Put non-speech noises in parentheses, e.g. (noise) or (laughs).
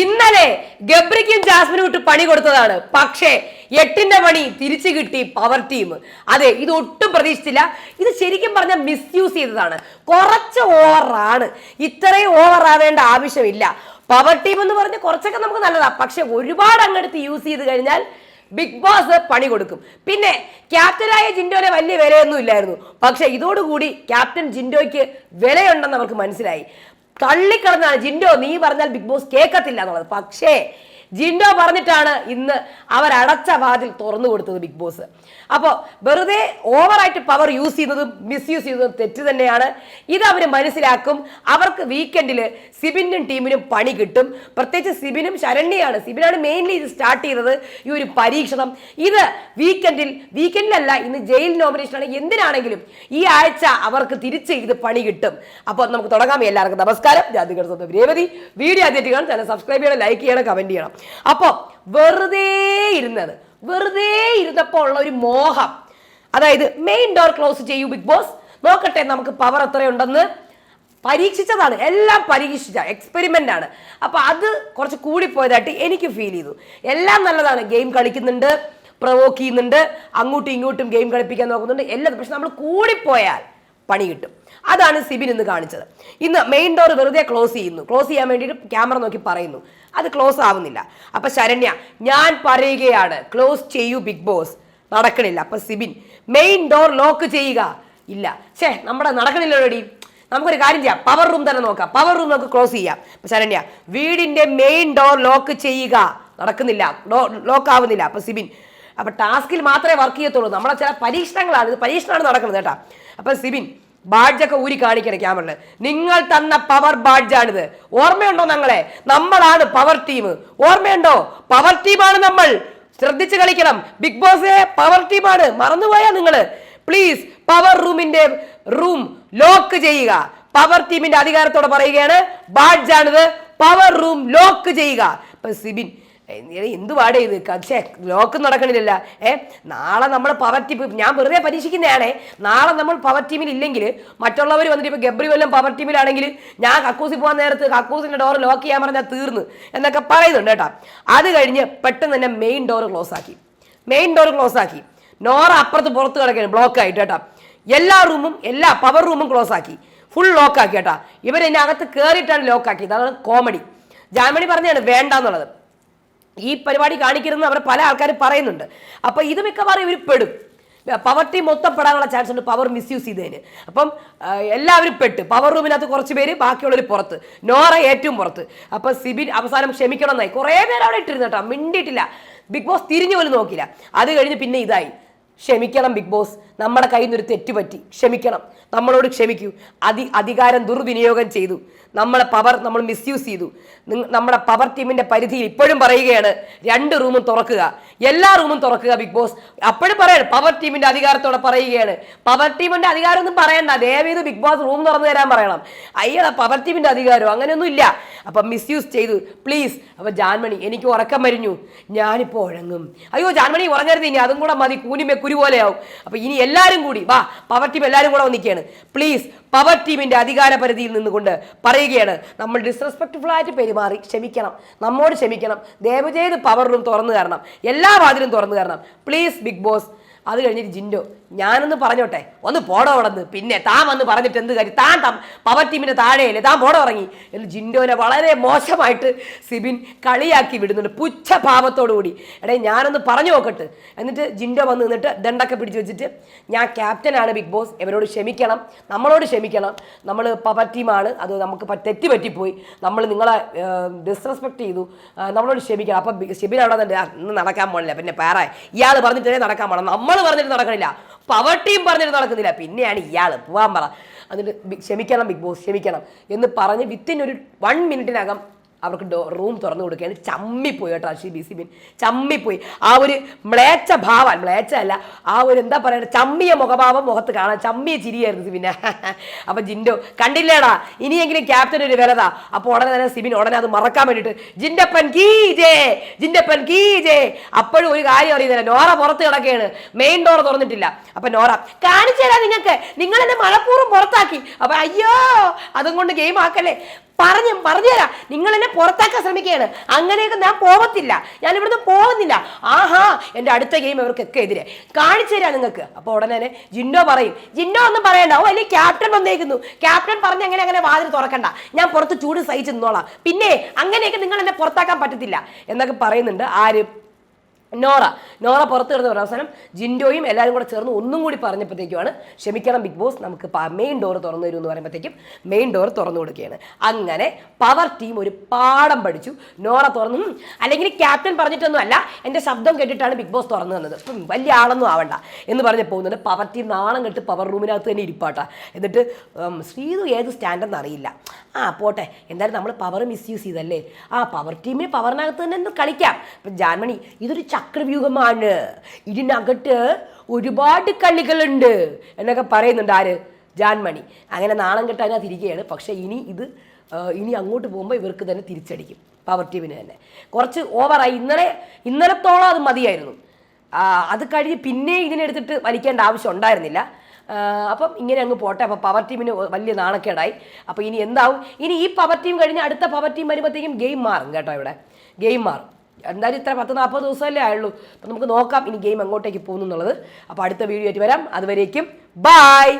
ഇന്നലെ ഗബ്രിക്കും ജാസ്മിനും ഇട്ട് പണി കൊടുത്തതാണ്. പക്ഷേ എട്ടിന്റെ പണി തിരിച്ചു കിട്ടി പവർ ടീം അതെ ഇത് ഒട്ടും പ്രതീക്ഷിച്ചില്ല. ഇത് ശരിക്കും പറഞ്ഞാൽ മിസ്യൂസ് ചെയ്തതാണ്. കുറച്ച് ഓവറാണ് ഇത്രയും ഓവർ ആവേണ്ട ആവശ്യമില്ല. പവർ ടീം എന്ന് പറഞ്ഞ് കുറച്ചൊക്കെ നമുക്ക് നല്ലതാണ് പക്ഷെ ഒരുപാട് അങ്ങെടുത്ത് യൂസ് ചെയ്ത് കഴിഞ്ഞാൽ ബിഗ് ബോസ് പണി കൊടുക്കും. പിന്നെ ക്യാപ്റ്റനായ ജിൻഡോനെ വലിയ വിലയൊന്നും ഇല്ലായിരുന്നു. പക്ഷെ ഇതോടുകൂടി ക്യാപ്റ്റൻ ജിൻഡോയ്ക്ക് വിലയുണ്ടെന്ന് അവർക്ക് മനസ്സിലായി. തള്ളിക്കളഞ്ഞാണ് ജിൻഡോ നീ പറഞ്ഞാൽ ബിഗ് ബോസ് കേൾക്കത്തില്ല എന്നുള്ളത്. പക്ഷേ ജിൻഡോ പറഞ്ഞിട്ടാണ് ഇന്ന് അവരടച്ച വാതിൽ തുറന്നു കൊടുത്തത് ബിഗ് ബോസ്. അപ്പോൾ വെറുതെ ഓവറായിട്ട് പവർ യൂസ് ചെയ്യുന്നതും മിസ്യൂസ് ചെയ്യുന്നതും തെറ്റ് തന്നെയാണ്. ഇത് അവർ മനസ്സിലാക്കും. അവർക്ക് വീക്കെൻഡിൽ സിബിനും ടീമിനും പണി കിട്ടും. പ്രത്യേകിച്ച് സിബിനും ശരണ്യാണ് സിബിനാണ് മെയിൻലി ഇത് സ്റ്റാർട്ട് ചെയ്തത് ഈ ഒരു പരീക്ഷണം. ഇത് വീക്കെൻഡിൽ വീക്കെൻഡിലല്ല ഇന്ന് ജയിൽ നോമിനേഷൻ നോമിനേഷനാണ് എന്തിനാണെങ്കിലും ഈ ആഴ്ച അവർക്ക് തിരിച്ച് ഇത് പണി കിട്ടും. അപ്പോൾ നമുക്ക് തുടങ്ങാം. എല്ലാവർക്കും നമസ്കാരം. ജാതികർ സ്വന്തം രേവതി. വീഡിയോ ആദ്യമായിട്ട് കാണാൻ ചാനൽ സബ്സ്ക്രൈബ് ചെയ്യണം ലൈക്ക് ചെയ്യണം കമന്റ് ചെയ്യണം. അപ്പോൾ വെറുതെ ഇരുന്നത്. വെറുതെ ഇരുന്നപ്പോൾ ഉള്ള ഒരു മോഹം. അതായത് മെയിൻ ഡോർ ക്ലോസ് ചെയ്യൂ ബിഗ് ബോസ് നോക്കട്ടെ നമുക്ക് പവർ എത്രയുണ്ടെന്ന്. പരീക്ഷിച്ചതാണ്. എല്ലാം പരീക്ഷിച്ച. എക്സ്പെരിമെന്റ് ആണ്. അപ്പോൾ അത് കുറച്ച് കൂടിപ്പോയതായിട്ട് എനിക്ക് ഫീൽ ചെയ്തു. എല്ലാം നല്ലതാണ്. ഗെയിം കളിക്കുന്നുണ്ട് പ്രവോക്ക് ചെയ്യുന്നുണ്ട് അങ്ങോട്ടും ഇങ്ങോട്ടും ഗെയിം കളിപ്പിക്കാൻ നോക്കുന്നുണ്ട് എല്ലാം. പക്ഷെ നമ്മൾ കൂടിപ്പോയാൽ പണി കിട്ടും. അതാണ് സിബിൻ ഇന്ന് കാണിച്ചത്. ഇന്ന് മെയിൻ ഡോർ വെറുതെ ക്ലോസ് ചെയ്യുന്നു. ക്ലോസ് ചെയ്യാൻ വേണ്ടിയിട്ട് ക്യാമറ നോക്കി പറയുന്നു. അത് ക്ലോസ് ആവുന്നില്ല. അപ്പൊ ശരണ്യ ഞാൻ പറയുകയാണ് ക്ലോസ് ചെയ്യൂ ബിഗ് ബോസ് നടക്കണില്ല. അപ്പൊ സിബിൻ മെയിൻ ഡോർ ലോക്ക് ചെയ്യുക. ഇല്ല. ഛേ നമ്മുടെ റെഡി നമുക്കൊരു കാര്യം ചെയ്യാം. പവർ റൂം തന്നെ നോക്കാം. പവർ റൂം നമുക്ക് ക്ലോസ് ചെയ്യാം. ശരണ്യ വീടിന്റെ മെയിൻ ഡോർ ലോക്ക് ചെയ്യുക. നടക്കുന്നില്ല. ലോക്ക് ആവുന്നില്ല. അപ്പൊ സിബിൻ അപ്പൊ ടാസ്കിൽ മാത്രമേ വർക്ക് ചെയ്യത്തുള്ളൂ. നമ്മളെ ചില പരീക്ഷണങ്ങളാണ്. ഇത് പരീക്ഷണമാണ് നടക്കുന്നത് കേട്ടോ. അപ്പൊ സിബിൻ ബാഡ്ജൊക്കെ ഊരി കാണിക്കണം ക്യാമറയിൽ നിങ്ങൾ തന്ന പവർ ബാഡ്ജാണിത് ഓർമ്മയുണ്ടോ ഞങ്ങളെ? നമ്മളാണ് പവർ ടീം ഓർമ്മയുണ്ടോ? പവർ ടീമാണ് നമ്മൾ. ശ്രദ്ധിച്ച് കളിക്കണം. ബിഗ് ബോസ് പവർ ടീമാണ് മറന്നുപോയാ നിങ്ങൾ. പ്ലീസ് പവർ റൂമിന്റെ റൂം ലോക്ക് ചെയ്യുക. പവർ ടീമിന്റെ അധികാരത്തോടെ പറയുകയാണ് ബാഡ്ജാണിത് പവർ റൂം ലോക്ക് ചെയ്യുക. ഇപ്പൊ സിബിൻ എന്ത് പാടേ ഇത് പക്ഷേ ലോക്ക് നടക്കണില്ല ഏ നാളെ നമ്മൾ പവർ ടീം ഞാൻ വെറുതെ പരീക്ഷിക്കുന്നതാണേ. നാളെ നമ്മൾ പവർ ടീമിൽ ഇല്ലെങ്കിൽ മറ്റുള്ളവർ വന്നിട്ട് ഇപ്പോൾ ഗബ്രി വല്ലം പവർ ടീമിലാണെങ്കിൽ ഞാൻ കക്കൂസിൽ പോകാൻ നേരത്ത് കക്കൂസിന്റെ ഡോർ ലോക്ക് ചെയ്യാൻ പറഞ്ഞാൽ തീർന്ന് എന്നൊക്കെ പറയുന്നുണ്ട് കേട്ടോ. അത് കഴിഞ്ഞ് പെട്ടെന്ന് തന്നെ മെയിൻ ഡോർ ക്ലോസ് ആക്കി. മെയിൻ ഡോർ ക്ലോസ് ആക്കി. നോറ അപ്പുറത്ത് പുറത്ത് കിടക്കുകയാണ് ബ്ലോക്ക് ആയിട്ട് കേട്ടോ. എല്ലാ റൂമും എല്ലാ പവർ റൂമും ക്ലോസ് ആക്കി. ഫുൾ ലോക്ക് ആക്കി കേട്ടോ. ഇവരെന്നെ അകത്ത് കയറിയിട്ടാണ് ലോക്ക് ആക്കിയത്. അതാണ് കോമഡി ജാമണി പറഞ്ഞാണ് വേണ്ടാന്നുള്ളത്. ഈ പരിപാടി കാണിക്കരുതെന്ന് അവർ പല ആൾക്കാർ പറയുന്നുണ്ട്. അപ്പൊ ഇത് മിക്കവാറും ഇവർ പെടും. പവർട്ടി മൊത്തം പെടാനുള്ള ചാൻസ് ഉണ്ട്. പവർ മിസ്യൂസ് ചെയ്തതിന്. അപ്പം എല്ലാവരും പെട്ട്. പവർ റൂമിനകത്ത് കുറച്ച് പേര് ബാക്കിയുള്ളവർ പുറത്ത്. നോറ ഏറ്റവും പുറത്ത്. അപ്പൊ സിബിൻ അവസാനം ക്ഷമിക്കണം എന്നായി കുറേ പേര് അവിടെ ഇട്ടിരുന്നു കേട്ടോ. മിണ്ടിയിട്ടില്ല. ബിഗ് ബോസ് തിരിഞ്ഞു പോലും നോക്കില്ല അത് കഴിഞ്ഞ് പിന്നെ ഇതായി. ക്ഷമിക്കണം ബിഗ് ബോസ്. നമ്മുടെ കയ്യിൽ നിന്നൊരു തെറ്റ് പറ്റി. ക്ഷമിക്കണം. നമ്മളോട് ക്ഷമിക്കൂ. അതി അധികാരം ദുർവിനിയോഗം ചെയ്തു. നമ്മളെ പവർ നമ്മൾ മിസ്യൂസ് ചെയ്തു. നമ്മുടെ പവർ ടീമിന്റെ പരിധിയിൽ ഇപ്പോഴും പറയുകയാണ് രണ്ട് റൂമും തുറക്കുക. എല്ലാ റൂമും തുറക്കുക ബിഗ് ബോസ്. അപ്പോഴും പറയാണ് പവർ ടീമിന്റെ അധികാരത്തോടെ പറയുകയാണ്. പവർ ടീമിന്റെ അധികാരം ഒന്നും പറയണ്ട. ദയവേത് ബിഗ് ബോസ് റൂം തുറന്നു തരാൻ പറയണം. അയ്യോ പവർ ടീമിന്റെ അധികാരം? അങ്ങനെയൊന്നും ഇല്ല. അപ്പൊ മിസ്യൂസ് ചെയ്തു. പ്ലീസ് അപ്പൊ ജാൻമണി എനിക്ക് ഉറക്കം വരിഞ്ഞു ഞാനിപ്പോ ഉഴങ്ങും അയ്യോ ജാൻമണി ഉറങ്ങരുത് ഇനി. അതും കൂടെ മതി. കൂനിമേ കുരു പോലെയാവും അപ്പൊ ഇനി എല്ലാവരും കൂടി വാ പവർ ടീം എല്ലാവരും കൂടെ വന്നിരിക്കുകയാണ്. പ്ലീസ് പവർ ടീമിന്റെ അധികാര പരിധിയിൽ നിന്നുകൊണ്ട് പറയുകയാണ്. നമ്മൾ ഡിസ്റെസ്പെക്ട്ഫുൾ ആയിട്ട് പെരുമാറി ക്ഷമിക്കണം. നമ്മോട് ക്ഷമിക്കണം. ദയവ് ചെയ്ത് പവർ റൂം തുറന്നു തരണം. എല്ലാ വാതിലും തുറന്നു തരണം. പ്ലീസ് ബിഗ് ബോസ് അത് കഴിഞ്ഞിട്ട് ജിൻഡോ ഞാനൊന്ന് പറഞ്ഞോട്ടെ ഒന്ന് പോടോ അവിടെ പിന്നെ താൻ വന്ന് പറഞ്ഞിട്ട് എന്ത് കാര്യം? താൻ പവർ ടീമിന്റെ താഴെയല്ലേ? താൻ പോടോ ഇറങ്ങി. എന്ന് ജിൻഡോനെ വളരെ മോശമായിട്ട് സിബിൻ കളിയാക്കി വിടുന്നുണ്ട്. പുച്ഛഭാവത്തോടു കൂടി. എടേ ഞാനൊന്ന് പറഞ്ഞു നോക്കട്ടെ. എന്നിട്ട് ജിൻഡോ വന്ന് നിന്നിട്ട് ദണ്ടൊക്കെ പിടിച്ചു വെച്ചിട്ട് ഞാൻ ക്യാപ്റ്റനാണ് ബിഗ് ബോസ് ഇവരോട് ക്ഷമിക്കണം. നമ്മളോട് ക്ഷമിക്കണം. നമ്മൾ പവർ ടീമാണ് അത് നമുക്ക് തെറ്റി പറ്റിപ്പോയി. നമ്മൾ നിങ്ങളെ ഡിസ്റെസ്പെക്ട് ചെയ്തു. നമ്മളോട് ക്ഷമിക്കണം. അപ്പം സിബിൻ അവിടെ നടക്കാൻ പോണില്ല. പിന്നെ പേറെ ഇയാൾ പറഞ്ഞിട്ടേ നടക്കാൻ പോകണം നമ്മൾ പറഞ്ഞിട്ട് നടക്കണില്ല. പവർ ടീം പറഞ്ഞിട്ട് നടക്കുന്നില്ല. പിന്നെയാണ് ഇയാൾ പോവാൻ പറ. എന്നിട്ട് ക്ഷമിക്കണം ബിഗ് ബോസ് ക്ഷമിക്കണം എന്ന് പറഞ്ഞ് വിത്തിൻ ഒരു വൺ മിനിറ്റിനകം അവർക്ക് ഡോ റൂം തുറന്നു കൊടുക്കുകയാണ്. ചമ്മിപ്പോയി കേട്ടോ അഷി ബി സി ബിൻ. ചമ്മിപ്പോയി. ആ ഒരു മ്ലേച്ച ഭാവം മ്ലേച്ച അല്ല ആ ഒരു എന്താ പറയുക ചമ്മിയ മുഖഭാവം മുഖത്ത് കാണാൻ ചമ്മിയ ചിരിയായിരുന്നു പിന്നെ (laughs) അപ്പൊ ജിൻഡോ കണ്ടില്ലേടാ? ഇനിയെങ്കിലും ക്യാപ്റ്റൻ ഒരു വിലതാ. അപ്പോൾ ഉടനെ തന്നെ സിബിൻ ഉടനെ അത് മറക്കാൻ വേണ്ടിയിട്ട് ജിൻഡപ്പൻ കീ ജേ ജിൻഡപ്പൻ കീ ജേ. അപ്പോഴും ഒരു കാര്യം അറിയുന്നില്ല. നോറ പുറത്ത് കിടക്കുകയാണ്. മെയിൻ ഡോർ തുറന്നിട്ടില്ല. അപ്പൊ നോറ കാണിച്ചു തരാം നിങ്ങൾക്ക്. നിങ്ങൾ എന്നെ മഴപ്പൂർവം പുറത്താക്കി. അപ്പൊ അയ്യോ അതും കൊണ്ട് ഗെയിം ആക്കല്ലേ. പറഞ്ഞു പറഞ്ഞുതരാം. നിങ്ങൾ എന്നെ പുറത്താക്കാൻ ശ്രമിക്കുകയാണ്. അങ്ങനെയൊക്കെ ഞാൻ പോകത്തില്ല ഞാൻ ഇവിടുന്ന് പോകുന്നില്ല. ആഹാ എന്റെ അടുത്ത ഗെയിം ഇവർക്കൊക്കെ എതിരെ. കാണിച്ചു തരാം നിങ്ങൾക്ക്. അപ്പോൾ ഉടനെ തന്നെ ജിന്നോ പറയും. ജിന്നോ ഒന്നും പറയണ്ട. ഓ അല്ലെങ്കിൽ ക്യാപ്റ്റൻ വന്നേക്കുന്നു. ക്യാപ്റ്റൻ പറഞ്ഞ് അങ്ങനെ അങ്ങനെ വാതിൽ തുറക്കണ്ട. ഞാൻ പുറത്ത് ചൂട് സഹിച്ച് നിന്നോളാം. പിന്നെ അങ്ങനെയൊക്കെ നിങ്ങൾ എന്നെ പുറത്താക്കാൻ പറ്റത്തില്ല. എന്നൊക്കെ പറയുന്നുണ്ട് ആര്? നോറ. നോറ പുറത്ത് കിടന്ന് പറഞ്ഞ അവസാനം ജിൻഡോയും എല്ലാവരും കൂടെ ചേർന്ന് ഒന്നും കൂടി പറഞ്ഞപ്പോഴത്തേക്കുമാണ് ക്ഷമിക്കണം ബിഗ് ബോസ് നമുക്ക് മെയിൻ ഡോർ തുറന്നു തരും എന്ന് പറയുമ്പോഴത്തേക്കും മെയിൻ ഡോർ തുറന്നു കൊടുക്കുകയാണ്. അങ്ങനെ പവർ ടീം ഒരു പാഠം പഠിച്ചു. നോറ തുറന്നു അല്ലെങ്കിൽ ക്യാപ്റ്റൻ പറഞ്ഞിട്ടൊന്നും അല്ല എന്റെ ശബ്ദം കേട്ടിട്ടാണ് ബിഗ് ബോസ് തുറന്നു തന്നത്. വലിയ ആളൊന്നും ആവണ്ട. എന്ന് പറഞ്ഞ് പോകുന്നുണ്ട് പവർ ടീം നാണം കെട്ട് പവർ റൂമിനകത്ത് തന്നെ ഇരിപ്പാട്ടാ. എന്നിട്ട് ശ്രീതു ഏത് സ്റ്റാൻഡെന്ന് അറിയില്ല. ആ പോട്ടെ. എന്തായാലും നമ്മൾ പവർ മിസ്യൂസ് ചെയ്തല്ലേ? ആ പവർ ടീമിന് പവറിനകത്ത് തന്നെ കളിക്കാം. ഇപ്പം ജാൻമണി ഇതൊരു ചക്രവ്യൂഹമാണ്. ഇതിനകത്ത് ഒരുപാട് കളികളുണ്ട് എന്നൊക്കെ പറയുന്നുണ്ട് ആര്? ജാൻമണി. അങ്ങനെ നാണം കെട്ട് അതിനകത്ത് ഇരിക്കുകയാണ്. പക്ഷേ ഇനി ഇത് ഇനി അങ്ങോട്ട് പോകുമ്പോൾ ഇവർക്ക് തന്നെ തിരിച്ചടിക്കും പവർ ടീമിന് തന്നെ. കുറച്ച് ഓവറായി ഇന്നലെ ഇന്നലത്തോളം അത് മതിയായിരുന്നു. അത് കഴിഞ്ഞ് പിന്നെ ഇതിനെടുത്തിട്ട് വലിക്കേണ്ട ആവശ്യം ഉണ്ടായിരുന്നില്ല. അപ്പം ഇങ്ങനെ അങ്ങ് പോട്ടെ. അപ്പം പവർ ടീമിന് വലിയ നാണക്കേടായി. അപ്പോൾ ഇനി എന്താവും? ഇനി ഈ പവർ ടീം കഴിഞ്ഞ് അടുത്ത പവർ ടീം വരുമ്പോഴത്തേക്കും ഗെയിം മാറും കേട്ടോ ഇവിടെ. ഗെയിം മാറും. എന്തായാലും ഇത്ര പത്ത് നാൽപ്പത് ദിവസമല്ലേ ആയുള്ളൂ. അപ്പം നമുക്ക് നോക്കാം ഇനി ഗെയിം അങ്ങോട്ടേക്ക് പോകുന്നു എന്നുള്ളത് അപ്പോൾ അടുത്ത വീഡിയോ ആയിട്ട് വരാം. അതുവരേക്കും ബായ്